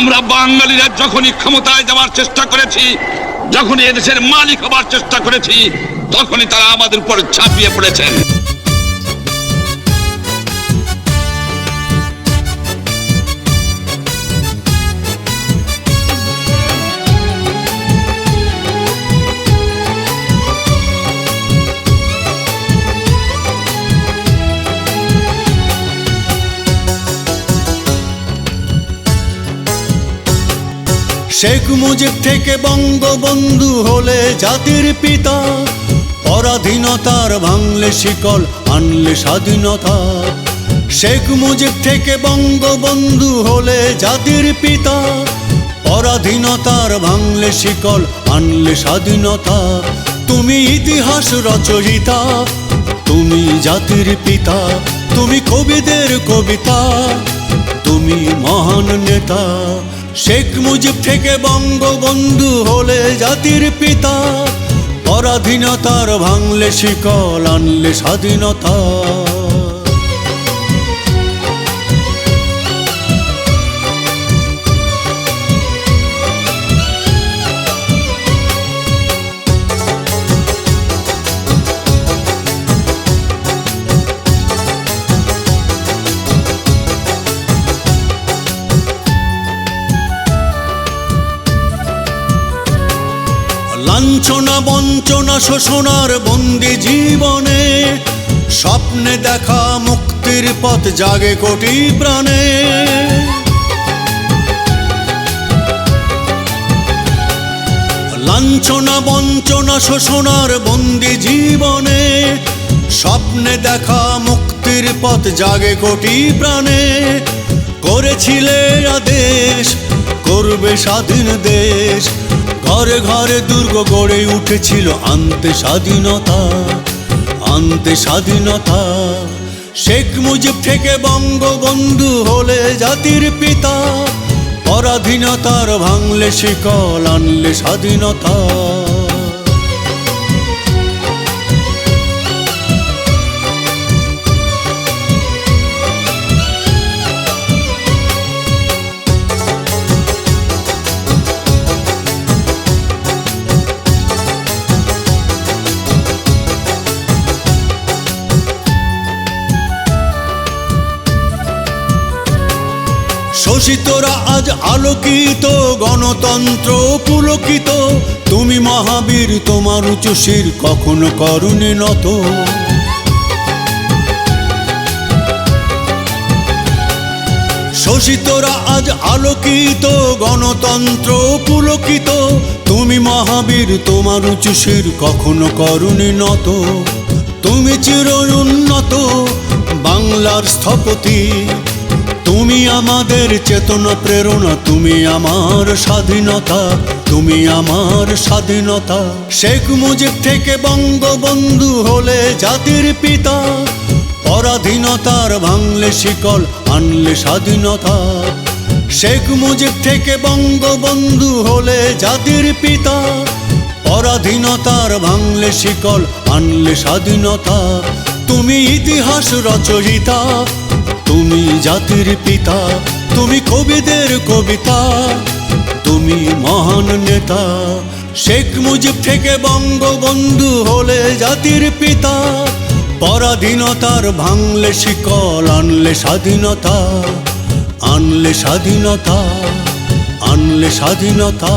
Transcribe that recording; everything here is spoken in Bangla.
আমরা বাঙালিরা যখনই ক্ষমতায় যাওয়ার চেষ্টা করেছি, যখনই এদেশের মালিক হবার চেষ্টা করেছি, তখনই তারা আমাদের উপর ছাপিয়ে পড়েছেন। শেখ মুজিব থেকে বঙ্গবন্ধু হলে জাতির পিতা। পরাধীনতার ভাঙলে শিকল, আনলে স্বাধীনতা। শেখ মুজিব থেকে বঙ্গবন্ধু হলে জাতির পিতা। পরাধীনতার ভাঙলে শিকল, আনলে স্বাধীনতা। তুমি ইতিহাস রচয়িতা, তুমি জাতির পিতা। তুমি কবিদের কবিতা, তুমি মহান নেতা। শেখ মুজিব থেকে বঙ্গবন্ধু হলে জাতির পিতা। পরাধীনতার ভাঙলে শিকল আনলে স্বাধীনতা। লাঞ্ছনা বঞ্চনা শোষণার বন্দি জীবনে। স্বপ্নে দেখা মুক্তির পথ জাগে কোটি প্রাণে। লাঞ্ছনা, বঞ্চনা শোষণার বন্দি জীবনে। স্বপ্নে দেখা মুক্তির পথ জাগে কোটি প্রাণে। করেছিলে আদেশ, করবে স্বাধীন দেশ। ঘরে ঘরে দুর্গ গড়ে উঠেছিল আনতে স্বাধীনতা আনতে স্বাধীনতা। শেখ মুজিব থেকে বঙ্গবন্ধু হলে জাতির পিতা, পরাধীনতার ভাঙলে শিকল, আনলে স্বাধীনতা। শোষিতরা আজ আলোকিত, গণতন্ত্র পুলকিত। তুমি মহাবীর, তোমার উঁচু কখনো করুণে নত। শোষিতরা আজ আলোকিত, গণতন্ত্র পুলকিত। তুমি মহাবীর, তোমার উঁচু কখনো করুণে নত। তুমি চির উন্নত, বাংলার স্থপতি। তুমি আমাদের চেতনা প্রেরণা, তুমি আমার স্বাধীনতা, তুমি আমার স্বাধীনতা। শেখ মুজিব থেকে বঙ্গবন্ধু হলে জাতির পিতা, পরাধীনতার ভাঙলে শিকল, আনলে স্বাধীনতা। শেখ মুজিব থেকে বঙ্গবন্ধু হলে জাতির পিতা, পরাধীনতার ভাঙলে শিকল, আনলে স্বাধীনতা। তুমি ইতিহাস রচয়িতা তুমি জাতির পিতা, তুমি কবিদের কবিতা, তুমি মহান নেতা। শেখ মুজিব থেকে বঙ্গবন্ধু হলে জাতির পিতা, পরাধীনতার ভাঙলে শিকল, আনলে স্বাধীনতা আনলে স্বাধীনতা আনলে স্বাধীনতা।